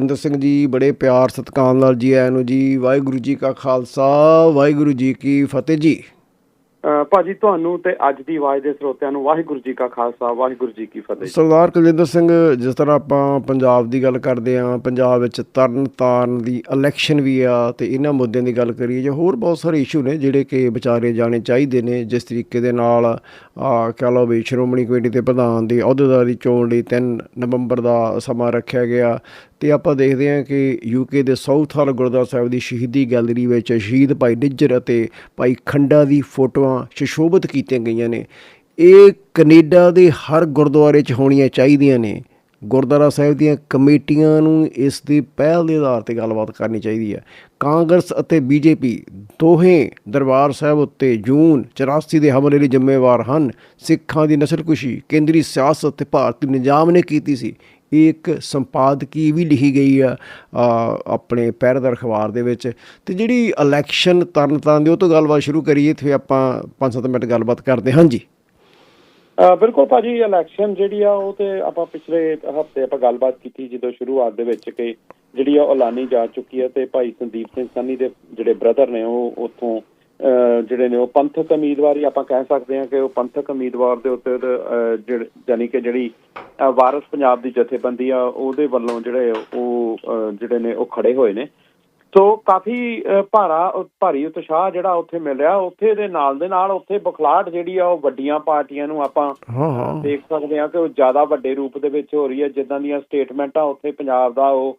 ਇੰਦਰ ਸਿੰਘ ਜੀ ਬੜੇ ਪਿਆਰ ਸਤਿਕਾਰ ਨਾਲ ਜੀ ਆਇਆਂ ਨੂੰ ਜੀ। ਵਾਹਿਗੁਰੂ ਜੀ ਕਾ ਖਾਲਸਾ ਵਾਹਿਗੁਰੂ ਜੀ ਕੀ ਫਤਿਹ ਜੀ। ਭਾਜੀ ਤੁਹਾਨੂੰ ਤੇ ਅੱਜ ਦੀ ਆਵਾਜ਼ ਦੇ ਸਰੋਤਿਆਂ ਨੂੰ ਵਾਹਿਗੁਰੂ ਜੀ ਕਾ ਖਾਲਸਾ ਵਾਹਿਗੁਰੂ ਜੀ ਕੀ ਫਤਿਹ ਸਰਦਾਰ ਕੁਲਜਿੰਦਰ ਸਿੰਘ ਜਿਸ ਤਰ੍ਹਾਂ ਆਪਾਂ ਪੰਜਾਬ ਦੀ ਗੱਲ ਕਰਦੇ ਆਂ ਪੰਜਾਬ ਵਿੱਚ ਤਰਨ ਤਾਰਨ ਦੀ ਇਲੈਕਸ਼ਨ ਵੀ ਆ ਤੇ ਇਹਨਾਂ ਮੁੱਦਿਆਂ ਦੀ ਗੱਲ ਕਰੀਏ ਜਾਂ ਹੋਰ ਬਹੁਤ ਸਾਰੇ ਇਸ਼ੂ ਨੇ ਜਿਹੜੇ ਕਿ ਵਿਚਾਰੇ ਜਾਣੇ ਚਾਹੀਦੇ ਨੇ। ਜਿਸ ਤਰੀਕੇ ਦੇ ਨਾਲ ਆ ਕਹ ਲਓ ਵੀ ਸ਼੍ਰੋਮਣੀ ਕਮੇਟੀ ਦੇ ਪ੍ਰਧਾਨ ਦੀ ਅਹੁਦੇਦਾਰੀ ਚੋਣ ਲਈ 3 ਨਵੰਬਰ ਦਾ ਸਮਾਂ ਰੱਖਿਆ ਗਿਆ। ਤੇ ਆਪਾਂ ਦੇਖਦੇ ਹਾਂ ਕਿ ਯੂਕੇ ਦੇ ਸਾਊਥ ਹਾਲ ਗੁਰਦੁਆਰਾ ਸਾਹਿਬ ਦੀ ਸ਼ਹੀਦੀ ਗੈਲਰੀ ਵਿੱਚ ਸ਼ਹੀਦ ਭਾਈ ਨਿੱਜਰ ਅਤੇ ਭਾਈ ਖੰਡਾ ਦੀ ਫੋਟੋਆਂ ਸੁਸ਼ੋਭਿਤ ਕੀਤੀਆਂ ਗਈਆਂ ਨੇ। ਇਹ ਕੈਨੇਡਾ ਦੇ ਹਰ ਗੁਰਦੁਆਰੇ 'ਚ ਹੋਣੀਆਂ ਚਾਹੀਦੀਆਂ ਨੇ। ਗੁਰਦੁਆਰਾ ਸਾਹਿਬ ਦੀਆਂ ਕਮੇਟੀਆਂ ਨੂੰ ਇਸ ਦੀ ਪਹਿਲ ਦੇ ਆਧਾਰ ਤੇ ਗੱਲਬਾਤ ਕਰਨੀ ਚਾਹੀਦੀ ਹੈ। ਕਾਂਗਰਸ ਅਤੇ ਬੀਜੇਪੀ ਦੋਹੇ ਦਰਬਾਰ ਸਾਹਿਬ ਉੱਤੇ ਜੂਨ 84 ਦੇ ਹਮਲੇ ਲਈ ਜ਼ਿੰਮੇਵਾਰ ਹਨ। ਸਿੱਖਾਂ ਦੀ ਨਸਲਕੁਸ਼ੀ, ਕੇਂਦਰੀ ਸਿਆਸਤ ਤੇ ਭਾਰਤੀ ਨਿਜ਼ਾਮ ਨੇ ਕੀਤੀ ਸੀ। ਇਹ ਇੱਕ ਸੰਪਾਦਕੀ ਵੀ ਲਿਖੀ ਗਈ ਆ ਆਪਣੇ ਪਹਿਰੇਦਾਰ ਅਖਬਾਰ ਦੇ ਵਿੱਚ। ਤੇ ਜਿਹੜੀ ਇਲੈਕਸ਼ਨ ਤਰਨ ਦੀ ਉਹ ਤੋਂ ਗੱਲਬਾਤ ਸ਼ੁਰੂ ਕਰੀਏ ਤੇ ਆਪਾਂ 5-7 ਮਿੰਟ ਗੱਲਬਾਤ ਕਰਦੇ ਹਾਂ। ਜੀ ਬਿਲਕੁਲ ਭਾਜੀ ਇਲੈਕਸ਼ਨ ਜਿਹੜੀ ਆ, ਉਹ ਤੇ ਆਪਾਂ ਪਿਛਲੇ ਹਫ਼ਤੇ ਆਪਾਂ ਗੱਲਬਾਤ ਕੀਤੀ ਜਦੋਂ ਸ਼ੁਰੂਆਤ ਦੇ ਵਿੱਚ ਕਿ ਜਿਹੜੀ ਆ ਐਲਾਨੀ ਜਾ ਚੁੱਕੀ ਹੈ ਤੇ ਭਾਈ ਸੰਦੀਪ ਸਿੰਘ ਸੰਨੀ ਦੇ ਜਿਹੜੇ ਬ੍ਰਦਰ ਨੇ, ਉਹ ਉੱਥੋਂ ਜਿਹੜੇ ਨੇ ਉਹ ਪੰਥਕ ਉਮੀਦਵਾਰੀ ਆਪਾਂ ਕਹਿ ਸਕਦੇ ਹਾਂ ਕਿ ਉਹ ਪੰਥਕ ਉਮੀਦਵਾਰ ਦੇ ਉੱਤੇ ਯਾਨੀ ਕਿ ਜਿਹੜੀ ਵਾਰਸ ਪੰਜਾਬ ਦੀ ਜਥੇਬੰਦੀ ਆ ਉਹਦੇ ਵੱਲੋਂ ਜਿਹੜੇ ਉਹ ਜਿਹੜੇ ਨੇ ਉਹ ਖੜੇ ਹੋਏ ਨੇ। ਸੋ ਕਾਫੀ ਭਾਰਾ ਭਾਰੀ ਉਤਸ਼ਾਹ ਜਿਹੜਾ ਉੱਥੇ ਮਿਲ ਰਿਹਾ। ਉੱਥੇ ਦੇ ਨਾਲ ਦੇ ਨਾਲ ਉੱਥੇ ਬਖਲਾਟ ਜਿਹੜੀ ਆ ਉਹ ਵੱਡੀਆਂ ਪਾਰਟੀਆਂ ਨੂੰ ਆਪਾਂ ਹਾਂ ਹਾਂ। ਦੇਖ ਸਕਦੇ ਹਾਂ ਕਿ ਉਹ ਜ਼ਿਆਦਾ ਵੱਡੇ ਰੂਪ ਦੇ ਵਿੱਚ ਹੋ ਰਹੀ ਹੈ। ਜਿੱਦਾਂ ਦੀਆਂ ਸਟੇਟਮੈਂਟਾਂ ਉੱਥੇ ਪੰਜਾਬ ਦਾ ਉਹ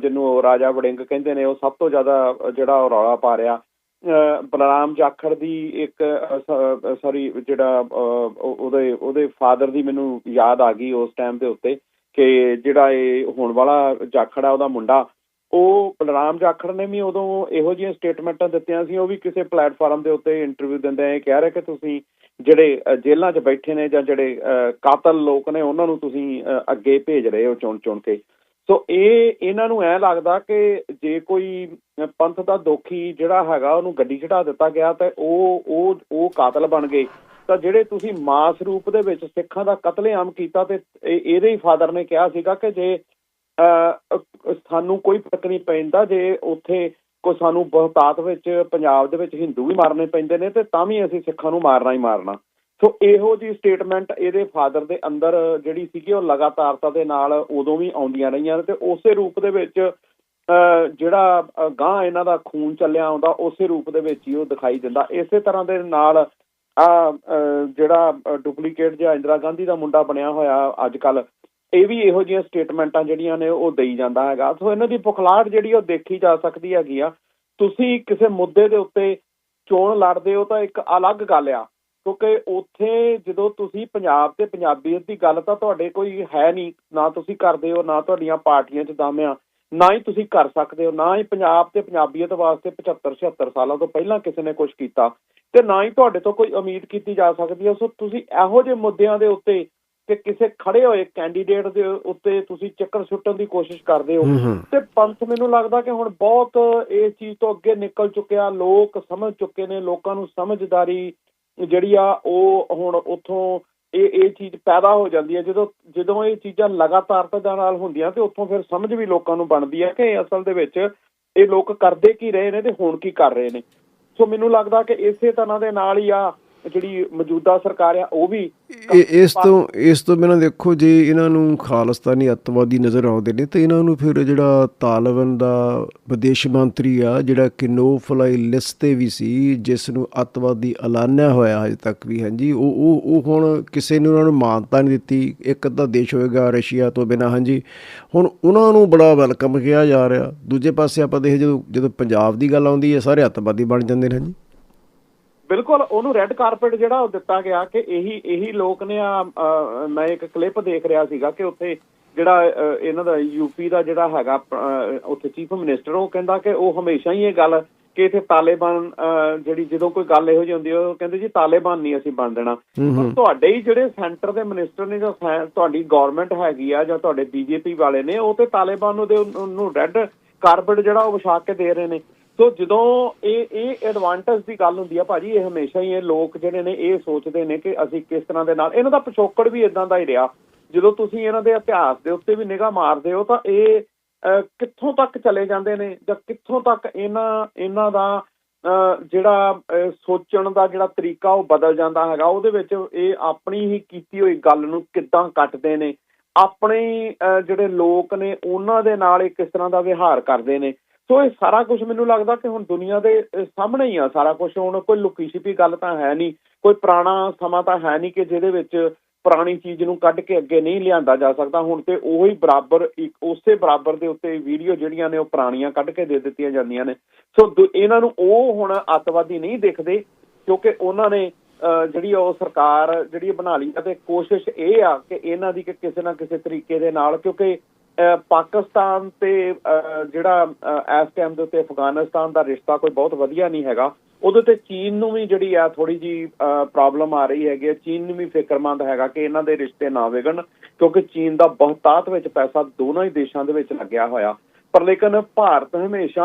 ਜਿਹਨੂੰ ਰਾਜਾ ਵੜਿੰਗ ਕਹਿੰਦੇ ਨੇ ਉਹ ਸਭ ਤੋਂ ਜ਼ਿਆਦਾ ਜਿਹੜਾ ਉਹ ਰੌਲਾ ਪਾ ਰਿਹਾ। ਬਲਰਾਮ ਜਾਖੜ ਦੀ ਇੱਕ ਸੌਰੀ ਜਿਹੜਾ ਉਹਦੇ ਉਹਦੇ ਫਾਦਰ ਦੀ ਮੈਨੂੰ ਯਾਦ ਆ ਗਈ ਉਸ ਟਾਈਮ ਦੇ ਉੱਤੇ ਕਿ ਜਿਹੜਾ ਇਹ ਹੋਣ ਵਾਲਾ ਜਾਖੜ ਆ ਉਹਦਾ ਮੁੰਡਾ ਉਹ ਬਲਰਾਮ ਜਾਖੜ ਨੇ ਵੀ ਉਦੋਂ ਇਹੋ ਜਿਹੀਆਂ ਸਟੇਟਮੈਂਟਾਂ ਦਿੱਤੀਆਂ ਸੀ ਉਹ ਵੀ ਕਿਸੇ ਪਲੇਟਫਾਰਮ ਦੇ ਉੱਤੇ ਇੰਟਰਵਿਊ ਦਿੰਦੇ ਇਹ ਕਹਿ ਰਿਹਾ ਕਿ ਤੁਸੀਂ ਜਿਹੜੇ ਅ, ਜੇਲ੍ਹਾਂ 'ਚ ਬੈਠੇ ਨੇ ਜਾਂ ਜਿਹੜੇ ਅ, ਕਾਤਲ ਲੋਕ ਨੇ ਉਹਨਾਂ ਨੂੰ ਤੁਸੀਂ ਅੱਗੇ ਭੇਜ ਰਹੇ ਹੋ ਚੁਣ ਚੁਣ ਕੇ। ਸੋ ਇਹ, ਇਹਨਾਂ ਨੂੰ ਐ ਲੱਗਦਾ ਕਿ ਜੇ ਕੋਈ ਪੰਥ ਦਾ ਦੋਖੀ ਜਿਹੜਾ ਹੈਗਾ, ਉਹਨੂੰ ਗੱਡੀ ਚੜਾ ਦਿੱਤਾ ਗਿਆ ਤੇ ਉਹ ਉਹ ਉਹ ਕਾਤਲ ਬਣ ਗਏ। ਤਾਂ ਜਿਹੜੇ ਤੁਸੀਂ ਮਾਸ ਰੂਪ ਦੇ ਵਿੱਚ ਸਿੱਖਾਂ ਦਾ ਕਤਲੇਆਮ ਕੀਤਾ ਤੇ ਇਹ- ਇਹਦੇ ਹੀ ਫਾਦਰ ਨੇ ਕਿਹਾ ਸੀਗਾ ਕਿ ਜੇ ਅਹ ਸਾਨੂੰ ਕੋਈ ਫ਼ਰਕ ਨਹੀਂ ਪੈਂਦਾ, ਜੇ ਉੱਥੇ ਕੋਈ ਸਾਨੂੰ ਬਹੁਤਾਤ ਵਿੱਚ, ਪੰਜਾਬ ਦੇ ਵਿੱਚ ਹਿੰਦੂ ਵੀ ਮਾਰਨੇ ਪੈਂਦੇ ਨੇ, ਤੇ ਤਾਂ ਵੀ ਅਸੀਂ ਸਿੱਖਾਂ ਨੂੰ ਮਾਰਨਾ ਹੀ ਮਾਰਨਾ। ਸੋ ਇਹੋ ਜੀ ਸਟੇਟਮੈਂਟ ਇਹਦੇ ਫਾਦਰ ਦੇ ਅੰਦਰ ਜਿਹੜੀ ਸੀਗੀ ਉਹ ਲਗਾਤਾਰਤਾ ਦੇ ਨਾਲ ਉਦੋਂ ਵੀ ਆਉਂਦੀਆਂ ਰਹੀਆਂ ਨੇ ਤੇ ਉਸੇ ਰੂਪ ਦੇ ਵਿੱਚ, ਅਹ, ਜਿਹੜਾ, ਅਹ ਗਾਂ ਇਹਨਾਂ ਦਾ ਖੂਨ ਚੱਲਿਆ ਆਉਂਦਾ, ਉਸੇ ਰੂਪ ਦੇ ਵਿੱਚ ਹੀ ਉਹ ਦਿਖਾਈ ਦਿੰਦਾ। ਇਸੇ ਤਰ੍ਹਾਂ ਦੇ ਨਾਲ, ਆ ਜਿਹੜਾ ਡੁਪਲੀਕੇਟ ਜਿਹਾ ਇੰਦਰਾ ਗਾਂਧੀ ਦਾ ਮੁੰਡਾ ਬਣਿਆ ਹੋਇਆ ਅੱਜ ਕੱਲ ਇਹ ਵੀ ਇਹੋ ਜਿਹੀਆਂ ਸਟੇਟਮੈਂਟਾਂ ਜਿਹੜੀਆਂ ਨੇ ਉਹ ਦੇਈ ਜਾਂਦਾ ਹੈਗਾ। ਸੋ ਇਹਨਾਂ ਦੀ ਪੁਖਲਾਟ ਜਿਹੜੀ ਉਹ ਦੇਖੀ ਜਾ ਸਕਦੀ ਹੈਗੀ ਆ। ਤੁਸੀਂ ਕਿਸੇ ਮੁੱਦੇ ਦੇ ਉੱਤੇ ਚੋਣ ਲੜਦੇ ਹੋ ਤਾਂ ਇੱਕ ਅਲੱਗ ਗੱਲ ਆ। ਕਿਉਂਕਿ ਉੱਥੇ ਜਦੋਂ ਤੁਸੀਂ ਪੰਜਾਬ ਤੇ ਪੰਜਾਬੀਅਤ ਦੀ ਗੱਲ ਤਾਂ ਤੁਹਾਡੇ ਕੋਈ ਹੈ ਨਹੀਂ ਨਾ ਤੁਸੀਂ ਕਰਦੇ ਹੋ ਨਾ ਤੁਹਾਡੀਆਂ ਪਾਰਟੀਆਂ 'ਚ ਦਮ ਆ ਨਾ ਹੀ ਤੁਸੀਂ ਕਰ ਸਕਦੇ ਹੋ ਨਾ ਹੀ ਪੰਜਾਬ ਤੇ ਪੰਜਾਬੀਅਤ ਵਾਸਤੇ 75 76 ਸਾਲਾਂ ਤੋਂ ਪਹਿਲਾਂ ਕਿਸੇ ਨੇ ਕੁਝ ਕੀਤਾ ਤੇ ਨਾ ਹੀ ਤੁਹਾਡੇ ਤੋਂ ਕੋਈ ਉਮੀਦ ਕੀਤੀ ਜਾ ਸਕਦੀ ਹੈ। ਸੋ ਤੁਸੀਂ ਇਹੋ ਜਿਹੇ ਮੁੱਦਿਆਂ ਦੇ ਉੱਤੇ ਕਿ ਕਿਸੇ ਖੜੇ ਹੋਏ ਕੈਂਡੀਡੇਟ ਦੇ ਉੱਤੇ ਤੁਸੀਂ ਚੱਕਰ ਸੁੱਟਣ ਦੀ ਕੋਸ਼ਿਸ਼ ਕਰਦੇ ਹੂੰ। ਤੇ ਪੰਥ ਮੈਨੂੰ ਲੱਗਦਾ ਕਿ ਹੁਣ ਬਹੁਤ ਇਸ ਚੀਜ਼ ਤੋਂ ਅੱਗੇ ਨਿਕਲ ਚੁੱਕਿਆ ਲੋਕ ਸਮਝ ਚੁੱਕੇ ਨੇ ਲੋਕਾਂ ਨੂੰ ਸਮਝਦਾਰੀ ਜਿਹੜੀ ਆ ਉਹ ਹੁਣ ਉੱਥੋਂ ਇਹ ਇਹ ਚੀਜ਼ ਪੈਦਾ ਹੋ ਜਾਂਦੀ ਹੈ ਜਦੋਂ ਜਦੋਂ ਇਹ ਚੀਜ਼ਾਂ ਲਗਾਤਾਰਤਾ ਨਾਲ ਹੁੰਦੀਆਂ ਤੇ ਉੱਥੋਂ ਫਿਰ ਸਮਝ ਵੀ ਲੋਕਾਂ ਨੂੰ ਬਣਦੀ ਹੈ ਕਿ ਅਸਲ ਦੇ ਵਿੱਚ ਇਹ ਲੋਕ ਕਰਦੇ ਕੀ ਰਹੇ ਨੇ ਤੇ ਹੁਣ ਕੀ ਕਰ ਰਹੇ ਨੇ। ਸੋ ਮੈਨੂੰ ਲੱਗਦਾ ਕਿ ਇਸੇ ਤਰ੍ਹਾਂ ਦੇ ਨਾਲ ਹੀ ਆ ਜਿਹੜੀ ਮੌਜੂਦਾ ਸਰਕਾਰ ਆ, ਉਹ ਵੀ ਇਹ ਇਸ ਤੋਂ ਇਸ ਤੋਂ ਬਿਨਾਂ ਦੇਖੋ, ਜੇ ਇਹਨਾਂ ਨੂੰ ਖਾਲਸਤਾਨੀ ਅੱਤਵਾਦੀ ਨਜ਼ਰ ਆਉਂਦੇ ਨੇ, ਤੇ ਇਹਨਾਂ ਨੂੰ ਫਿਰ ਜਿਹੜਾ ਤਾਲਿਬਾਨ ਦਾ ਵਿਦੇਸ਼ ਮੰਤਰੀ ਆ, ਜਿਹੜਾ ਕਿ ਨੋ ਫਲਾਈ ਲਿਸਟ ਤੇ ਵੀ ਸੀ, ਜਿਸ ਨੂੰ ਅੱਤਵਾਦੀ ਐਲਾਨਿਆ ਹੋਇਆ ਅਜੇ ਤੱਕ ਵੀ, ਹਾਂਜੀ, ਉਹ ਉਹ ਉਹ ਹੁਣ ਕਿਸੇ ਨੇ ਉਹਨਾਂ ਨੂੰ ਮਾਨਤਾ ਨਹੀਂ ਦਿੱਤੀ, ਇੱਕ ਅੱਧਾ ਦੇਸ਼ ਹੋਏਗਾ ਰਸ਼ੀਆ ਤੋਂ ਬਿਨਾਂ, ਹਾਂਜੀ। ਹੁਣ ਉਹਨਾਂ ਨੂੰ ਬੜਾ ਵੈਲਕਮ ਕਿਹਾ ਜਾ ਰਿਹਾ। ਦੂਜੇ ਪਾਸੇ ਆਪਾਂ ਦੇਖ ਜਦੋਂ ਜਦੋਂ ਪੰਜਾਬ ਦੀ ਗੱਲ ਆਉਂਦੀ ਹੈ, ਸਾਰੇ ਅੱਤਵਾਦੀ ਬਣ ਜਾਂਦੇ ਨੇ, ਹਾਂਜੀ। ਬਿਲਕੁਲ ਉਹਨੂੰ ਰੈੱਡ ਕਾਰਪੇਟ ਜਿਹੜਾ ਉਹ ਦਿੱਤਾ ਗਿਆ ਕਿ ਇਹੀ ਇਹੀ ਲੋਕ ਨੇ ਆ ਮੈਂ ਇੱਕ ਕਲਿੱਪ ਦੇਖ ਰਿਹਾ ਸੀਗਾ ਕਿ ਉੱਥੇ ਜਿਹੜਾ ਇਹਨਾਂ ਦਾ ਯੂਪੀ ਦਾ ਜਿਹੜਾ ਹੈਗਾ ਉੱਥੇ ਚੀਫ ਮਿਨਿਸਟਰ ਉਹ ਕਹਿੰਦਾ ਕਿ ਉਹ ਹਮੇਸ਼ਾ ਹੀ ਇਹ ਗੱਲ ਕਿ ਇੱਥੇ ਤਾਲਿਬਾਨ ਜਿਹੜੀ ਜਦੋਂ ਕੋਈ ਗੱਲ ਇਹੋ ਜਿਹੀ ਹੁੰਦੀ ਉਹ ਕਹਿੰਦੇ ਜੀ ਤਾਲਿਬਾਨ ਨਹੀਂ ਅਸੀਂ ਬਣ ਦੇਣਾ। ਤੁਹਾਡੇ ਹੀ ਜਿਹੜੇ ਸੈਂਟਰ ਦੇ ਮਿਨਿਸਟਰ ਨੇ ਜਾਂ ਤੁਹਾਡੀ ਗਵਰਨਮੈਂਟ ਹੈਗੀ ਆ ਜਾਂ ਤੁਹਾਡੇ ਬੀਜੇਪੀ ਵਾਲੇ ਨੇ ਉਹ ਤੇ ਤਾਲਿਬਾਨ ਨੂੰ ਦੇ ਉਹਨੂੰ ਰੈੱਡ ਕਾਰਪੇਟ ਜਿਹੜਾ ਉਹ ਵਿਛਾ ਕੇ ਦੇ ਰਹੇ ਨੇ। ਸੋ ਜਦੋਂ ਇਹ ਇਹ ਐਡਵਾਂਟੇਜ ਦੀ ਗੱਲ ਹੁੰਦੀ ਆ ਭਾਜੀ ਇਹ ਹਮੇਸ਼ਾ ਹੀ ਇਹ ਲੋਕ ਜਿਹੜੇ ਨੇ ਇਹ ਸੋਚਦੇ ਨੇ ਕਿ ਅਸੀਂ ਕਿਸ ਤਰ੍ਹਾਂ ਦੇ ਨਾਲ ਇਹਨਾਂ ਦਾ ਪਿਛੋਕੜ ਵੀ ਇਦਾਂ ਦਾ ਹੀ ਰਿਹਾ। ਜਦੋਂ ਤੁਸੀਂ ਇਹਨਾਂ ਦੇ ਇਤਿਹਾਸ ਦੇ ਉੱਤੇ ਵੀ ਨਿਗਾਹ ਮਾਰਦੇ ਹੋ ਤਾਂ ਇਹ ਅਹ, ਕਿੱਥੋਂ ਤੱਕ ਚਲੇ ਜਾਂਦੇ ਨੇ? ਜਾਂ ਕਿੱਥੋਂ ਤੱਕ ਇਹਨਾਂ ਇਹਨਾਂ ਦਾ ਅਹ, ਜਿਹੜਾ ਸੋਚਣ ਦਾ ਜਿਹੜਾ ਤਰੀਕਾ ਉਹ ਬਦਲ ਜਾਂਦਾ ਹੈਗਾ ਉਹਦੇ ਵਿੱਚ ਇਹ ਆਪਣੀ ਹੀ ਕੀਤੀ ਹੋਈ ਗੱਲ ਨੂੰ ਕਿੱਦਾਂ ਕੱਟਦੇ ਨੇ? ਆਪਣੇ ਅਹ, ਜਿਹੜੇ ਲੋਕ ਨੇ ਉਹਨਾਂ ਦੇ ਨਾਲ ਇਹ ਕਿਸ ਤਰ੍ਹਾਂ ਦਾ ਵਿਹਾਰ ਕਰਦੇ ਨੇ? ਸੋ ਇਹ ਸਾਰਾ ਕੁਝ ਮੈਨੂੰ ਲੱਗਦਾ ਕਿ ਹੁਣ ਦੁਨੀਆ ਦੇ ਸਾਹਮਣੇ ਹੀ ਆ ਸਾਰਾ ਕੁਝ ਹੁਣ ਕੋਈ ਲੁਕੀ ਛਿਪੀ ਗੱਲ ਤਾਂ ਹੈ ਨਹੀਂ ਕੋਈ ਪੁਰਾਣਾ ਸਮਾਂ ਤਾਂ ਹੈ ਨਹੀਂ ਕਿ ਜਿਹਦੇ ਵਿੱਚ ਪੁਰਾਣੀ ਚੀਜ਼ ਨੂੰ ਕੱਢ ਕੇ ਅੱਗੇ ਨਹੀਂ ਲਿਆਂਦਾ ਜਾ ਸਕਦਾ। ਹੁਣ ਤੇ ਉਹੀ ਬਰਾਬਰ ਇੱਕ ਉਸੇ ਬਰਾਬਰ ਦੇ ਉੱਤੇ ਵੀਡੀਓ ਜਿਹੜੀਆਂ ਨੇ ਉਹ ਪੁਰਾਣੀਆਂ ਕੱਢ ਕੇ ਦੇ ਦਿੱਤੀਆਂ ਜਾਂਦੀਆਂ ਨੇ। ਸੋ ਦੁ- ਇਹਨਾਂ ਨੂੰ ਉਹ ਹੁਣ ਅੱਤਵਾਦੀ ਨਹੀਂ ਦੇਖਦੇ ਕਿਉਂਕਿ ਉਹਨਾਂ ਨੇ ਅਹ, ਜਿਹੜੀ ਉਹ ਸਰਕਾਰ ਜਿਹੜੀ ਬਣਾ ਲਈ ਆ ਤੇ ਕੋਸ਼ਿਸ਼ ਇਹ ਆ ਕਿ ਇਹਨਾਂ ਦੀ ਕਿ ਕਿਸੇ ਨਾ ਕਿਸੇ ਤਰੀਕੇ ਦੇ ਨਾਲ ਕਿਉਂਕਿ ਪਾਕਿਸਤਾਨ ਤੇ ਜਿਹੜਾ ਇਸ ਟਾਈਮ ਦੇ ਉੱਤੇ ਅਫਗਾਨਿਸਤਾਨ ਦਾ ਰਿਸ਼ਤਾ ਕੋਈ ਬਹੁਤ ਵਧੀਆ ਨਹੀਂ ਹੈਗਾ ਉਹਦੇ ਤੇ ਚੀਨ ਨੂੰ ਵੀ ਜਿਹੜੀ ਆ ਥੋੜੀ ਜੀ ਪ੍ਰੋਬਲਮ ਆ ਰਹੀ ਹੈਗੀ ਹੈ। ਚੀਨ ਨੂੰ ਵੀ ਫਿਕਰਮੰਦ ਹੈਗਾ ਕਿ ਇਹਨਾਂ ਦੇ ਰਿਸ਼ਤੇ ਨਾ ਵਿਗੜਨ, ਕਿਉਂਕਿ ਚੀਨ ਦਾ ਬਹੁਤਾਤ ਵਿੱਚ ਪੈਸਾ ਦੋਨਾਂ ਹੀ ਦੇਸ਼ਾਂ ਦੇ ਵਿੱਚ ਲੱਗਿਆ ਹੋਇਆ ਪਰ ਲੇਕਿਨ ਭਾਰਤ ਹਮੇਸ਼ਾ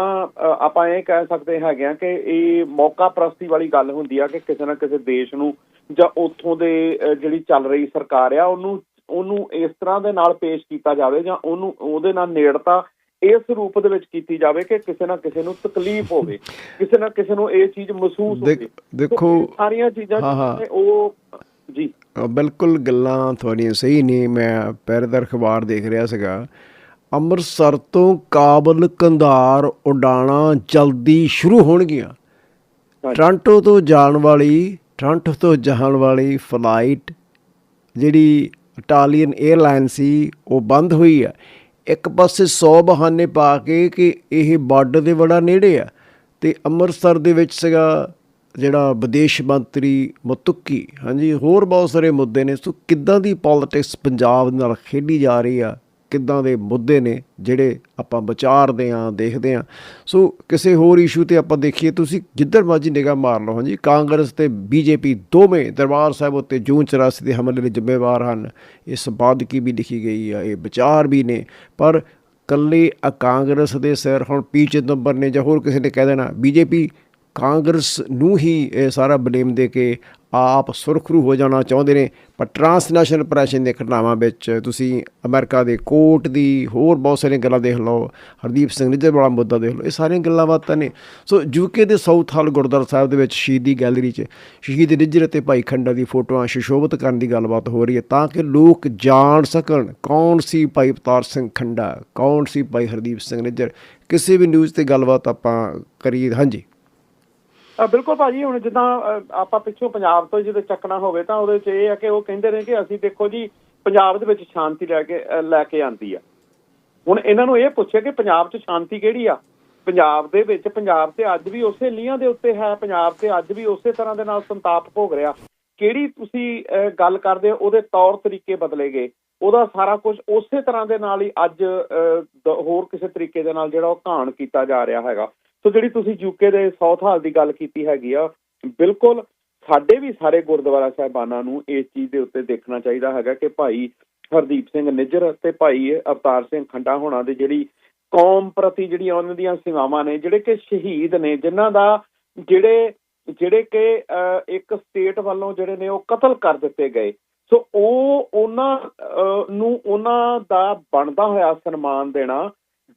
ਆਪਾਂ ਇਹ ਕਹਿ ਸਕਦੇ ਹੈਗੇ ਆ ਕਿ ਇਹ ਮੌਕਾ ਪ੍ਰਸਤੀ ਵਾਲੀ ਗੱਲ ਹੁੰਦੀ ਆ ਕਿ ਕਿਸੇ ਨਾ ਕਿਸੇ ਦੇਸ਼ ਨੂੰ ਜਾਂ ਉੱਥੋਂ ਦੇ ਜਿਹੜੀ ਚੱਲ ਰਹੀ ਸਰਕਾਰ ਆ, ਉਹਨੂੰ ਉਹਨੂੰ ਇਸ ਤਰ੍ਹਾਂ ਦੇ ਨਾਲ ਪੇਸ਼ ਕੀਤਾ ਜਾਵੇ ਜਾਂ ਉਹਨੂੰ ਉਹਦੇ ਨਾਲ ਨੇੜਤਾ ਇਸ ਰੂਪ ਦੇ ਵਿੱਚ ਕੀਤੀ ਜਾਵੇ ਕਿ ਕਿਸੇ ਨਾ ਕਿਸੇ ਨੂੰ ਤਕਲੀਫ ਹੋਵੇ ਕਿਸੇ ਨਾ ਕਿਸੇ ਨੂੰ ਇਹ ਚੀਜ਼ ਮਹਿਸੂਸ ਹੋਵੇ। ਦੇਖੋ ਸਾਰੀਆਂ ਚੀਜ਼ਾਂ ਉਹ ਜੀ। ਬਿਲਕੁਲ ਗੱਲਾਂ ਤੁਹਾਡੀਆਂ ਸਹੀ ਨੇ ਮੈਂ ਪਹਿਰੇਦਾਰ ਅਖਬਾਰ ਦੇਖ ਰਿਹਾ ਸੀਗਾ। ਅੰਮ੍ਰਿਤਸਰ ਤੋਂ ਕਾਬਲ ਕੰਧਾਰ ਉਡਾਣਾ ਜਲਦੀ ਸ਼ੁਰੂ ਹੋਣਗੀਆਂ। ਟ੍ਰਾਂਟੋ ਤੋਂ ਜਾਣ ਵਾਲੀ ਟ੍ਰਾਂਟੋ ਤੋਂ ਜਾਣ ਵਾਲੀ ਫਲਾਈਟ ਜਿਹੜੀ ਇਟਾਲੀਅਨ 에ਅਰਲਾਈਨ ਸੀ, ਉਹ ਬੰਦ ਹੋਈ ਆ। ਇੱਕ ਪਾਸੇ 100 ਬਹਾਨੇ ਪਾ ਕੇ ਕਿ ਇਹ ਬਾਰਡਰ ਦੇ ਬੜਾ ਨੇੜੇ ਆ ਤੇ ਅੰਮ੍ਰਿਤਸਰ ਦੇ ਵਿੱਚ ਸੀਗਾ ਜਿਹੜਾ ਵਿਦੇਸ਼ ਮੰਤਰੀ ਮੁਤੁੱਕੀ। ਹਾਂਜੀ, ਹੋਰ ਬਹੁਤ ਸਾਰੇ ਮੁੱਦੇ ਨੇ। ਸੋ ਕਿੱਦਾਂ ਦੀ ਪੋਲਿਟਿਕਸ ਪੰਜਾਬ ਨਾਲ ਖੇਡੀ ਜਾ ਰਹੀ ਆ ਕਿੱਦਾਂ ਦੇ ਮੁੱਦੇ ਨੇ ਜਿਹੜੇ ਆਪਾਂ ਵਿਚਾਰਦੇ ਆਂ ਦੇਖਦੇ ਆਂ ਸੋ ਕਿਸੇ ਹੋਰ ਇਸ਼ੂ ਤੇ ਆਪਾਂ ਦੇਖੀਏ, ਤੁਸੀਂ ਜਿੱਧਰ ਮਰਜ਼ੀ ਨਿਗਾਹ ਮਾਰ ਲਓ, ਹਾਂਜੀ। ਕਾਂਗਰਸ ਤੇ ਬੀਜੇਪੀ ਦੋਵੇਂ ਦਰਬਾਰ ਸਾਹਿਬ ਉੱਤੇ ਜੂਨ 84 ਦੇ ਹਮਲੇ ਲਈ ਜ਼ਿੰਮੇਵਾਰ ਹਨ। ਇਹ ਸੰਪਾਦਕੀ ਵੀ ਲਿਖੀ ਗਈ ਆ, ਇਹ ਵਿਚਾਰ ਵੀ ਨੇ। ਪਰ ਕੱਲੇ ਕਾਂਗਰਸ ਦੇ ਸਿਰ ਹੁਣ ਪੀ ਚਿਦੰਬਰ ਨੇ ਜਾਂ ਹੋਰ ਕਿਸੇ ਨੇ ਕਹਿ ਦੇਣਾ, ਬੀਜੇਪੀ ਕਾਂਗਰਸ ਨੂੰ ਹੀ ਇਹ ਸਾਰਾ ਬਲੇਮ ਦੇ ਕੇ ਆਪ ਸੁਰਖਰੂ ਹੋ ਜਾਣਾ ਚਾਹੁੰਦੇ ਨੇ। ਪਰ ਟਰਾਂਸਨੈਸ਼ਨਲ ਪ੍ਰੈਸ਼ਨ ਦੇ ਘਟਨਾਵਾਂ ਵਿੱਚ ਤੁਸੀਂ ਅਮਰੀਕਾ ਦੇ ਕੋਰਟ ਦੀ ਹੋਰ ਬਹੁਤ ਸਾਰੀਆਂ ਗੱਲਾਂ ਦੇਖ ਲਓ। ਹਰਦੀਪ ਸਿੰਘ ਨਿੱਜਰ ਵਾਲਾ ਮੁੱਦਾ ਦੇਖ ਲਓ। ਇਹ ਸਾਰੀਆਂ ਗੱਲਾਂ ਬਾਤਾਂ ਨੇ। ਸੋ ਯੂਕੇ ਦੇ ਸਾਊਥ ਹਾਲ ਗੁਰਦੁਆਰਾ ਸਾਹਿਬ ਦੇ ਵਿੱਚ ਸ਼ਹੀਦੀ ਗੈਲਰੀ 'ਚ ਸ਼ਹੀਦ ਨਿੱਜਰ ਅਤੇ ਭਾਈ ਖੰਡਾ ਦੀ ਫੋਟੋਆਂ ਸੁਸ਼ੋਭਿਤ ਕਰਨ ਦੀ ਗੱਲਬਾਤ ਹੋ ਰਹੀ ਹੈ ਤਾਂ ਕਿ ਲੋਕ ਜਾਣ ਸਕਣ। ਕੌਣ ਸੀ ਭਾਈ ਅਵਤਾਰ ਸਿੰਘ ਖੰਡਾ? ਕੌਣ ਸੀ ਭਾਈ ਹਰਦੀਪ ਸਿੰਘ ਨਿੱਜਰ ਕਿਸੇ ਵੀ ਨਿਊਜ਼ ਤੇ ਗੱਲਬਾਤ ਆਪਾਂ ਕਰੀਏ। ਹਾਂਜੀ। ਬਿਲਕੁਲ ਭਾਜੀ ਹੁਣ ਜਿੱਦਾਂ ਆਪਾਂ ਪਿੱਛੋਂ ਪੰਜਾਬ ਤੋਂ ਜਦੋਂ ਚੱਕਣਾ ਹੋਵੇ ਤਾਂ ਉਹਦੇ 'ਚ ਇਹ ਆ ਕਿ ਉਹ ਕਹਿੰਦੇ ਨੇ ਕਿ ਅਸੀਂ ਦੇਖੋ ਜੀ ਪੰਜਾਬ ਦੇ ਵਿੱਚ ਸ਼ਾਂਤੀ ਲੈ ਕੇ ਲੈ ਕੇ ਆਂਦੀ ਆ। ਹੁਣ ਇਹਨਾਂ ਨੂੰ ਇਹ ਪੁੱਛਿਆ ਕਿ ਪੰਜਾਬ 'ਚ ਸ਼ਾਂਤੀ ਕਿਹੜੀ ਆ? ਪੰਜਾਬ ਦੇ ਵਿੱਚ ਪੰਜਾਬ ਤੇ ਅੱਜ ਵੀ ਉਸੇ ਲੀਹਾਂ ਦੇ ਉੱਤੇ ਹੈ ਪੰਜਾਬ ਤੇ ਅੱਜ ਵੀ ਉਸੇ ਤਰ੍ਹਾਂ ਦੇ ਨਾਲ ਸੰਤਾਪ ਭੋਗ ਰਿਹਾ। ਕਿਹੜੀ ਤੁਸੀਂ ਅ, ਗੱਲ ਕਰਦੇ ਹੋ ਉਹਦੇ ਤੌਰ ਤਰੀਕੇ ਬਦਲੇ ਗਏ। ਉਹਦਾ ਸਾਰਾ ਕੁਝ ਉਸੇ ਤਰ੍ਹਾਂ ਦੇ ਨਾਲ ਹੀ ਅੱਜ ਅ, ਹੋਰ ਕਿਸੇ ਤਰੀਕੇ ਦੇ ਨਾਲ ਜਿਹੜਾ ਉਹ ਘਾਣ ਕੀਤਾ ਜਾ ਰਿਹਾ ਹੈਗਾ। ਸੋ ਜਿਹੜੀ ਤੁਸੀਂ ਯੂਕੇ ਦੇ ਸਾਊਥ ਹਾਲ ਦੀ ਗੱਲ ਕੀਤੀ ਹੈਗੀ ਆ ਬਿਲਕੁਲ ਸਾਡੇ ਵੀ ਸਾਰੇ ਗੁਰਦੁਆਰਾ ਸਾਹਿਬਾਨਾਂ ਨੂੰ ਇਸ ਚੀਜ਼ ਦੇ ਉੱਤੇ ਦੇਖਣਾ ਚਾਹੀਦਾ ਹੈਗਾ ਕਿ ਭਾਈ ਹਰਦੀਪ ਸਿੰਘ ਨਿੱਜਰ ਤੇ ਭਾਈ ਅਵਤਾਰ ਸਿੰਘ ਖੰਡਾ ਹੋਣਾ ਦੇ ਜਿਹੜੀ ਕੌਮ ਪ੍ਰਤੀ ਜਿਹੜੀਆਂ ਉਹਨਾਂ ਦੀਆਂ ਸੇਵਾਵਾਂ ਨੇ ਜਿਹੜੇ ਕਿ ਸ਼ਹੀਦ ਨੇ ਜਿਨ੍ਹਾਂ ਦਾ ਜਿਹੜੇ ਜਿਹੜੇ ਕਿ ਅਹ, ਇੱਕ ਸਟੇਟ ਵੱਲੋਂ ਜਿਹੜੇ ਨੇ ਉਹ ਕਤਲ ਕਰ ਦਿੱਤੇ ਗਏ। ਸੋ ਉਹ ਉਹਨਾਂ ਅਹ, ਨੂੰ ਉਹਨਾਂ ਦਾ ਬਣਦਾ ਹੋਇਆ ਸਨਮਾਨ ਦੇਣਾ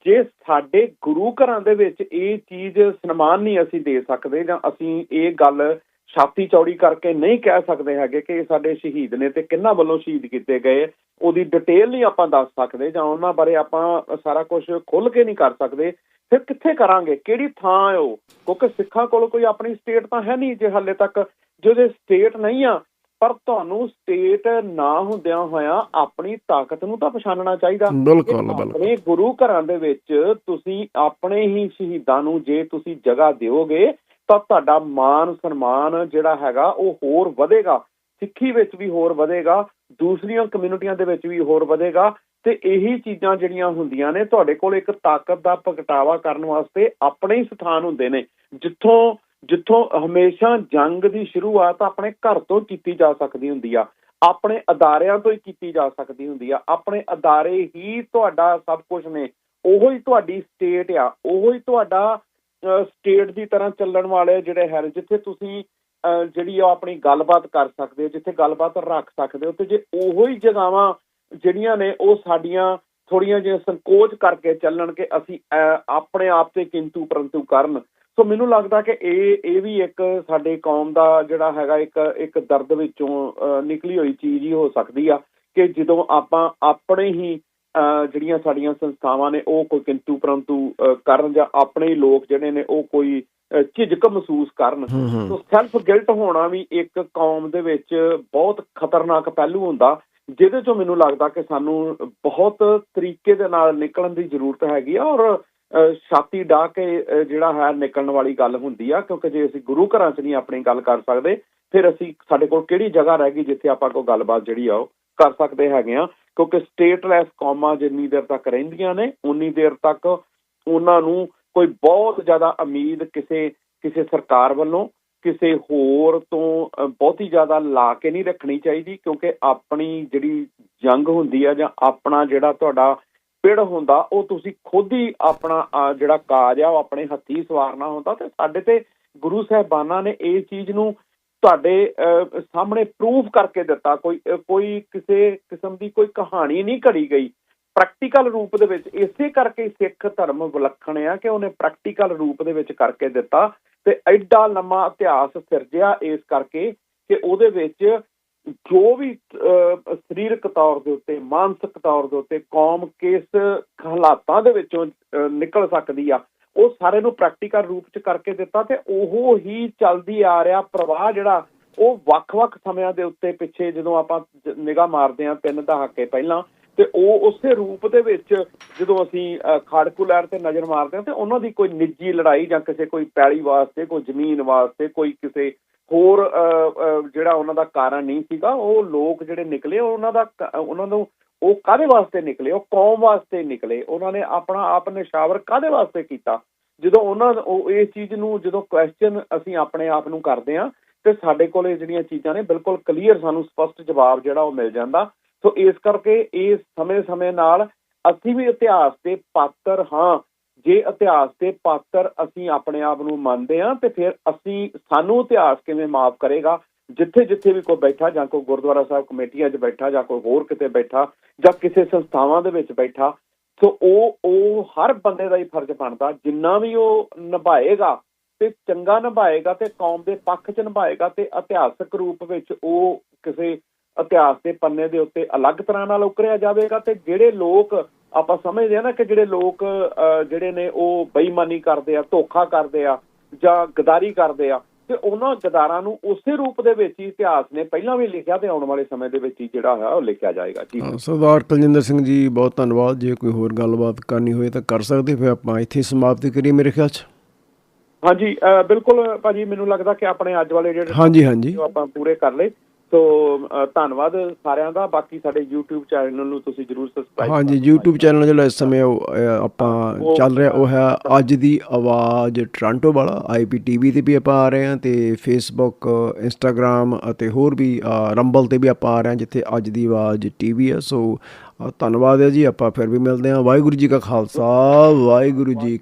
ਜੇ ਸਾਡੇ ਗੁਰੂ ਘਰਾਂ ਦੇ ਵਿੱਚ ਇਹ ਚੀਜ਼ ਸਨਮਾਨ ਨਹੀਂ ਅਸੀਂ ਦੇ ਸਕਦੇ ਜਾਂ ਅਸੀਂ ਇਹ ਗੱਲ ਛਾਤੀ ਚੌੜੀ ਕਰਕੇ ਨਹੀਂ ਕਹਿ ਸਕਦੇ ਹੈਗੇ ਕਿ ਇਹ ਸਾਡੇ ਸ਼ਹੀਦ ਨੇ ਤੇ ਕਿੰਨਾ ਵੱਲੋਂ ਸ਼ਹੀਦ ਕੀਤੇ ਗਏ, ਉਹਦੀ ਡਿਟੇਲ ਨਹੀਂ ਆਪਾਂ ਦੱਸ ਸਕਦੇ ਜਾਂ ਉਹਨਾਂ ਬਾਰੇ ਆਪਾਂ ਸਾਰਾ ਕੁਝ ਖੁੱਲ ਕੇ ਨਹੀਂ ਕਰ ਸਕਦੇ, ਫਿਰ ਕਿੱਥੇ ਕਰਾਂਗੇ? ਕਿਹੜੀ ਥਾਂ ਹੈ ਉਹ? ਕਿਉਂਕਿ ਸਿੱਖਾਂ ਕੋਲ ਕੋਈ ਆਪਣੀ ਸਟੇਟ ਤਾਂ ਹੈ ਨਹੀਂ ਜੇ ਹਾਲੇ ਤੱਕ ਜਿਹਦੇ ਸਟੇਟ ਨਹੀਂ ਆ ਪਰ ਤੁਹਾਨੂੰ ਸਟੇਟ ਨਾ ਹੁੰਦਿਆਂ ਹੋਇਆਂ ਆਪਣੀ ਤਾਕਤ ਨੂੰ ਤਾਂ ਪਛਾਣਨਾ ਚਾਹੀਦਾ। ਬਿਲਕੁਲ। ਆਪਣੇ ਗੁਰੂ ਘਰਾਂ ਦੇ ਵਿੱਚ ਤੁਸੀਂ ਆਪਣੇ ਹੀ ਸ਼ਹੀਦਾਂ ਨੂੰ ਜੇ ਤੁਸੀਂ ਜਗ੍ਹਾ ਦਿਓਗੇ ਤਾਂ ਤੁਹਾਡਾ ਮਾਨ ਸਨਮਾਨ ਜਿਹੜਾ ਹੈਗਾ ਉਹ ਹੋਰ ਵਧੇਗਾ। ਸਿੱਖੀ ਵਿੱਚ ਵੀ ਹੋਰ ਵਧੇਗਾ ਦੂਸਰੀਆਂ ਕਮਿਊਨਿਟੀਆਂ ਦੇ ਵਿੱਚ ਵੀ ਹੋਰ ਵਧੇਗਾ ਤੇ ਇਹੀ ਚੀਜ਼ਾਂ ਜਿਹੜੀਆਂ ਹੁੰਦੀਆਂ ਨੇ ਤੁਹਾਡੇ ਕੋਲ ਇੱਕ ਤਾਕਤ ਦਾ ਪ੍ਰਗਟਾਵਾ ਕਰਨ ਵਾਸਤੇ ਆਪਣੇ ਹੀ ਸਥਾਨ ਹੁੰਦੇ ਨੇ। ਜਿੱਥੋਂ ਜਿੱਥੋਂ ਹਮੇਸ਼ਾ ਜੰਗ ਦੀ ਸ਼ੁਰੂਆਤ ਆਪਣੇ ਘਰ ਤੋਂ ਕੀਤੀ ਜਾ ਸਕਦੀ ਹੁੰਦੀ ਆ ਆਪਣੇ ਅਦਾਰਿਆਂ ਤੋਂ ਹੀ ਕੀਤੀ ਜਾ ਸਕਦੀ ਹੁੰਦੀ ਆ ਆਪਣੇ ਅਦਾਰੇ ਹੀ ਤੁਹਾਡਾ ਸਭ ਕੁਝ ਨੇ ਉਹੋ ਹੀ ਤੁਹਾਡੀ ਸਟੇਟ ਆ ਉਹੋ ਹੀ ਤੁਹਾਡਾ ਸਟੇਟ ਦੀ ਤਰ੍ਹਾਂ ਚੱਲਣ ਵਾਲੇ ਜਿਹੜੇ ਹੈ ਜਿੱਥੇ ਤੁਸੀਂ ਅਹ, ਜਿਹੜੀ ਆ ਆਪਣੀ ਗੱਲਬਾਤ ਕਰ ਸਕਦੇ ਹੋ ਜਿੱਥੇ ਗੱਲਬਾਤ ਰੱਖ ਸਕਦੇ ਹੋ ਤੇ ਜੇ ਉਹੋ ਹੀ ਜਗਾਵਾਂ ਜਿਹੜੀਆਂ ਨੇ ਉਹ ਸਾਡੀਆਂ ਥੋੜੀਆਂ ਜਿਹੀਆਂ ਸੰਕੋਚ ਕਰਕੇ ਚੱਲਣ ਕਿ ਅਸੀਂ ਅਹ, ਆਪਣੇ ਆਪ ਤੇ ਕਿੰਤੂ ਪਰੰਤੂ ਕਰਨ ਸੋ ਮੈਨੂੰ ਲੱਗਦਾ ਕਿ ਇਹ ਇਹ ਵੀ ਇੱਕ ਸਾਡੇ ਕੌਮ ਦਾ ਜਿਹੜਾ ਹੈਗਾ ਇੱਕ ਇੱਕ ਦਰਦ ਵਿੱਚੋਂ ਨਿਕਲੀ ਹੋਈ ਚੀਜ਼ ਹੀ ਹੋ ਸਕਦੀ ਆ ਕਿ ਜਦੋਂ ਆਪਾਂ ਆਪਣੇ ਹੀ ਜਿਹੜੀਆਂ ਸਾਡੀਆਂ ਸੰਸਥਾਵਾਂ ਨੇ ਉਹ ਕੋਈ ਕਿੰਤੂ ਪਰੰਤੂ ਕਰਨ ਜਾਂ ਆਪਣੇ ਹੀ ਲੋਕ ਜਿਹੜੇ ਨੇ ਉਹ ਕੋਈ ਝਿਜਕ ਮਹਿਸੂਸ ਕਰਨ ਸੋ ਸੈਲਫ ਗਿਲਟ ਹੋਣਾ ਵੀ ਇੱਕ ਕੌਮ ਦੇ ਵਿੱਚ ਬਹੁਤ ਖਤਰਨਾਕ ਪਹਿਲੂ ਹੁੰਦਾ ਜਿਹਦੇ ਚੋਂ ਮੈਨੂੰ ਲੱਗਦਾ ਕਿ ਸਾਨੂੰ ਬਹੁਤ ਤਰੀਕੇ ਦੇ ਨਾਲ ਨਿਕਲਣ ਦੀ ਜ਼ਰੂਰਤ ਹੈਗੀ ਆ ਔਰ ਛਾਤੀ ਢਾ ਕੇ ਜਿਹੜਾ ਹੈ ਨਿਕਲਣ ਵਾਲੀ ਗੱਲ ਹੁੰਦੀ ਆ, ਕਿਉਂਕਿ ਜੇ ਅਸੀਂ ਗੁਰੂ ਘਰਾਂ 'ਚ ਨਹੀਂ ਆਪਣੀ ਗੱਲ ਕਰ ਸਕਦੇ, ਫਿਰ ਅਸੀਂ ਸਾਡੇ ਕੋਲ ਕਿਹੜੀ ਜਗ੍ਹਾ ਰਹਿ ਗਈ ਜਿੱਥੇ ਆਪਾਂ ਕੋਈ ਗੱਲਬਾਤ ਜਿਹੜੀ ਆ ਉਹ ਕਰ ਸਕਦੇ ਹੈਗੇ ਆ। ਕਿਉਂਕਿ ਸਟੇਟਲੈਸ ਕੌਮਾਂ ਜਿੰਨੀ ਦੇਰ ਤੱਕ ਰਹਿੰਦੀਆਂ ਨੇ, ਉਨੀ ਦੇਰ ਤੱਕ ਉਹਨਾਂ ਨੂੰ ਕੋਈ ਬਹੁਤ ਜ਼ਿਆਦਾ ਉਮੀਦ ਕਿਸੇ ਕਿਸੇ ਸਰਕਾਰ ਵੱਲੋਂ, ਕਿਸੇ ਹੋਰ ਤੋਂ ਬਹੁਤੀ ਜ਼ਿਆਦਾ ਲਾ ਕੇ ਨਹੀਂ ਰੱਖਣੀ ਚਾਹੀਦੀ, ਕਿਉਂਕਿ ਆਪਣੀ ਜਿਹੜੀ ਜੰਗ ਹੁੰਦੀ ਆ ਜਾਂ ਆਪਣਾ ਜਿਹੜਾ ਤੁਹਾਡਾ ਪਿੜ ਹੁੰਦਾ, ਉਹ ਤੁਸੀਂ ਖੁਦ ਹੀ ਆਪਣਾ ਜਿਹੜਾ ਕਾਜ ਆ, ਉਹ ਆਪਣੇ ਹੱਥੀ ਸਵਾਰਨਾ ਹੁੰਦਾ ਤੇ ਸਾਡੇ ਤੇ ਗੁਰੂ ਸਾਹਿਬਾਨਾਂ ਨੇ ਇਹ ਚੀਜ਼ ਨੂੰ ਤੁਹਾਡੇ ਸਾਹਮਣੇ ਪ੍ਰੂਫ ਕਰਕੇ ਦਿੱਤਾ। ਕੋਈ ਕੋਈ ਕਿਸੇ ਕਿਸਮ ਦੀ ਕੋਈ ਕਹਾਣੀ ਨਹੀਂ ਘੜੀ ਗਈ। ਪ੍ਰੈਕਟੀਕਲ ਰੂਪ ਦੇ ਵਿੱਚ, ਇਸੇ ਕਰਕੇ ਸਿੱਖ ਧਰਮ ਵਿਲੱਖਣ ਆ ਕਿ ਉਹਨੇ ਪ੍ਰੈਕਟੀਕਲ ਰੂਪ ਦੇ ਵਿੱਚ ਕਰਕੇ ਦਿੱਤਾ ਤੇ ਐਡਾ ਲੰਮਾ ਇਤਿਹਾਸ ਸਿਰਜਿਆ ਇਸ ਕਰਕੇ ਕਿ ਉਹਦੇ ਵਿੱਚ ਜੋ ਵੀ ਅਹ, ਸਰੀਰਕ ਤੌਰ ਦੇ ਉੱਤੇ ਮਾਨਸਿਕ ਤੌਰ ਦੇ ਉੱਤੇ ਕੌਮ ਕਿਸ ਹਾਲਾਤਾਂ ਦੇ ਵਿੱਚੋਂ ਨਿਕਲ ਸਕਦੀ ਆ ਉਹ ਸਾਰੇ ਨੂੰ ਪ੍ਰੈਕਟੀਕਲ ਰੂਪ ਚ ਕਰਕੇ ਦਿੱਤਾ ਤੇ ਉਹ ਹੀ ਚੱਲਦੀ ਆ ਰਿਹਾ ਪ੍ਰਵਾਹ ਜਿਹੜਾ ਉਹ ਵੱਖ-ਵੱਖ ਸਮਿਆਂ ਦੇ ਉੱਤੇ ਪਿੱਛੇ ਜਦੋਂ ਆਪਾਂ ਨਿਗਾਹ ਮਾਰਦੇ ਹਾਂ ਤਿੰਨ ਦਹਾਕੇ ਪਹਿਲਾਂ ਤੇ ਉਹ ਉਸੇ ਰੂਪ ਦੇ ਵਿੱਚ ਜਦੋਂ ਅਸੀਂ ਅਹ, ਖਾੜਕੂ ਲਹਿਰ ਤੇ ਨਜ਼ਰ ਮਾਰਦੇ ਹਾਂ ਤੇ ਉਹਨਾਂ ਦੀ ਕੋਈ ਨਿੱਜੀ ਲੜਾਈ ਜਾਂ ਕਿਸੇ ਕੋਈ ਪੈਲੀ ਵਾਸਤੇ ਕੋਈ ਜ਼ਮੀਨ ਵਾਸਤੇ ਕੋਈ ਕਿਸੇ ਹੋਰ ਅਹ, ਜਿਹੜਾ ਉਹਨਾਂ ਦਾ ਕਾਰਨ ਨਹੀਂ ਸੀਗਾ ਉਹ ਲੋਕ ਜਿਹੜੇ ਨਿਕਲੇ ਉਹਨਾਂ ਦਾ ਉਹਨਾਂ ਨੂੰ ਉਹ ਕਾਦੇ ਵਾਸਤੇ ਨਿਕਲੇ? ਉਹ ਕੌਮ ਵਾਸਤੇ ਨਿਕਲੇ। ਉਹਨਾਂ ਨੇ ਆਪਣਾ ਆਪ ਨਿਸ਼ਾਵਰ ਕਾਦੇ ਵਾਸਤੇ ਕੀਤਾ? ਜਦੋਂ ਉਹਨਾਂ ਉਹ ਇਸ ਚੀਜ਼ ਨੂੰ ਜਦੋਂ ਕੁਐਸਚਨ ਅਸੀਂ ਆਪਣੇ ਆਪ ਨੂੰ ਕਰਦੇ ਹਾਂ ਤੇ ਸਾਡੇ ਕੋਲ ਇਹ ਜਿਹੜੀਆਂ ਚੀਜ਼ਾਂ ਨੇ ਬਿਲਕੁਲ ਕਲੀਅਰ ਸਾਨੂੰ ਸਪਸ਼ਟ ਜਵਾਬ ਜਿਹੜਾ ਉਹ ਮਿਲ ਜਾਂਦਾ। ਸੋ ਇਸ ਕਰਕੇ ਇਸ ਸਮੇਂ-ਸਮੇਂ ਨਾਲ ਅਸੀਂ ਵੀ ਇਤਿਹਾਸ ਦੇ ਪਾਤਰ ਹਾਂ। ਜੇ ਇਤਿਹਾਸ ਦੇ ਪਾਤਰ ਅਸੀਂ ਆਪਣੇ ਆਪ ਨੂੰ ਮੰਨਦੇ ਹਾਂ, ਤੇ ਫਿਰ ਅਸੀਂ, ਸਾਨੂੰ ਇਤਿਹਾਸ ਕਿਵੇਂ ਮਾਫ ਕਰੇਗਾ? ਜਿੱਥੇ ਜਿੱਥੇ ਵੀ ਕੋਈ ਬੈਠਾ, ਜਾਂ ਕੋਈ ਗੁਰਦੁਆਰਾ ਸਾਹਿਬ ਕਮੇਟੀਆਂ 'ਚ ਬੈਠਾ, ਜਾਂ ਕੋਈ ਹੋਰ ਕਿਤੇ ਬੈਠਾ, ਜਾਂ ਕਿਸੇ ਸੰਸਥਾਵਾਂ ਦੇ ਵਿੱਚ ਬੈਠਾ, ਸੋ ਉਹ ਉਹ ਹਰ ਬੰਦੇ ਦਾ ਹੀ ਫਰਜ਼ ਬਣਦਾ। ਜਿੰਨਾ ਵੀ ਉਹ ਨਿਭਾਏਗਾ, ਤੇ ਚੰਗਾ ਨਿਭਾਏਗਾ, ਤੇ ਕੌਮ ਦੇ ਪੱਖ 'ਚ ਨਿਭਾਏਗਾ, ਤੇ ਇਤਿਹਾਸਕ ਰੂਪ ਵਿੱਚ ਉਹ ਕਿਸੇ ਇਤਿਹਾਸ ਦੇ ਪੰਨੇ ਦੇ ਉੱਤੇ ਅਲੱਗ ਤਰ੍ਹਾਂ ਨਾਲ ਉਕਰਿਆ ਜਾਵੇਗਾ, ਤੇ ਜਿਹੜੇ ਲੋਕ ਆਪਾਂ ਸਮਝਦੇ ਆ ਨਾ ਕਿ ਜਿਹੜੇ ਲੋਕ ਜਿਹੜੇ ਨੇ ਉਹ ਬੇਈਮਾਨੀ ਕਰਦੇ ਆ ਧੋਖਾ ਕਰਦੇ ਆ ਜਾਂ ਗਦਾਰੀ ਕਰਦੇ ਆ ਤੇ ਉਹਨਾਂ ਗਦਾਰਾਂ ਨੂੰ ਉਸੇ ਰੂਪ ਦੇ ਵਿੱਚ ਹੀ ਇਤਿਹਾਸ ਨੇ ਪਹਿਲਾਂ ਵੀ ਲਿਖਿਆ ਤੇ ਆਉਣ ਵਾਲੇ ਸਮੇਂ ਦੇ ਵਿੱਚ ਹੀ ਜਿਹੜਾ ਹੈ ਉਹ ਲਿਖਿਆ ਜਾਏਗਾ। ਜੀ। ਸਰਦਾਰ ਕੁਲਜਿੰਦਰ ਸਿੰਘ ਜੀ ਬਹੁਤ ਧੰਨਵਾਦ। ਜੇ ਕੋਈ ਹੋਰ ਗੱਲਬਾਤ ਕਰਨੀ ਹੋਏ ਤਾਂ ਕਰ ਸਕਦੇ ਫਿਰ ਆਪਾਂ ਇੱਥੇ ਸਮਾਪਤੀ ਕਰੀਏ ਮੇਰੇ ਖਿਆਲ ਚ। ਹਾਂਜੀ ਬਿਲਕੁਲ ਭਾਜੀ ਮੈਨੂੰ ਲੱਗਦਾ ਕਿ ਆਪਣੇ ਅੱਜ ਵਾਲੇ ਜਿਹੜੇ ਹਾਂਜੀ ਹਾਂਜੀ। ਆਪਾਂ ਪੂਰੇ ਕਰ ਲਏ। ਸੋ ਧੰਨਵਾਦ ਸਾਰਿਆਂ ਦਾ। ਬਾਕੀ ਸਾਡੇ YouTube ਚੈਨਲ ਨੂੰ ਤੁਸੀਂ ਜਰੂਰ ਸਬਸਕ੍ਰਾਈਬ ਹਾਂਜੀ YouTube ਚੈਨਲ ਜਿਹੜਾ ਇਸ ਸਮੇਂ ਉਹ, ਆਪਾਂ ਚੱਲ ਰਿਹਾ ਉਹ ਹੈ ਅੱਜ ਦੀ ਆਵਾਜ਼ ਟ੍ਰਾਂਟੋ ਵਾਲਾ। IPTV ਤੇ ਵੀ ਆਪਾਂ ਆ ਰਹੇ ਹਾਂ ਤੇ Facebook Instagram ਅਤੇ ਹੋਰ ਵੀ ਰੰਬਲ ਤੇ ਵੀ ਆਪਾਂ ਆ ਰਹੇ ਹਾਂ ਜਿੱਥੇ ਅੱਜ ਦੀ ਆਵਾਜ਼ ਟੀਵੀ ਹੈ। ਸੋ ਧੰਨਵਾਦ ਹੈ ਜੀ। ਆਪਾਂ ਫਿਰ ਵੀ ਮਿਲਦੇ ਹਾਂ। ਵਾਹਿਗੁਰੂ ਜੀ ਕਾ ਖਾਲਸਾ। ਵਾਹਿਗੁਰੂ ਜੀ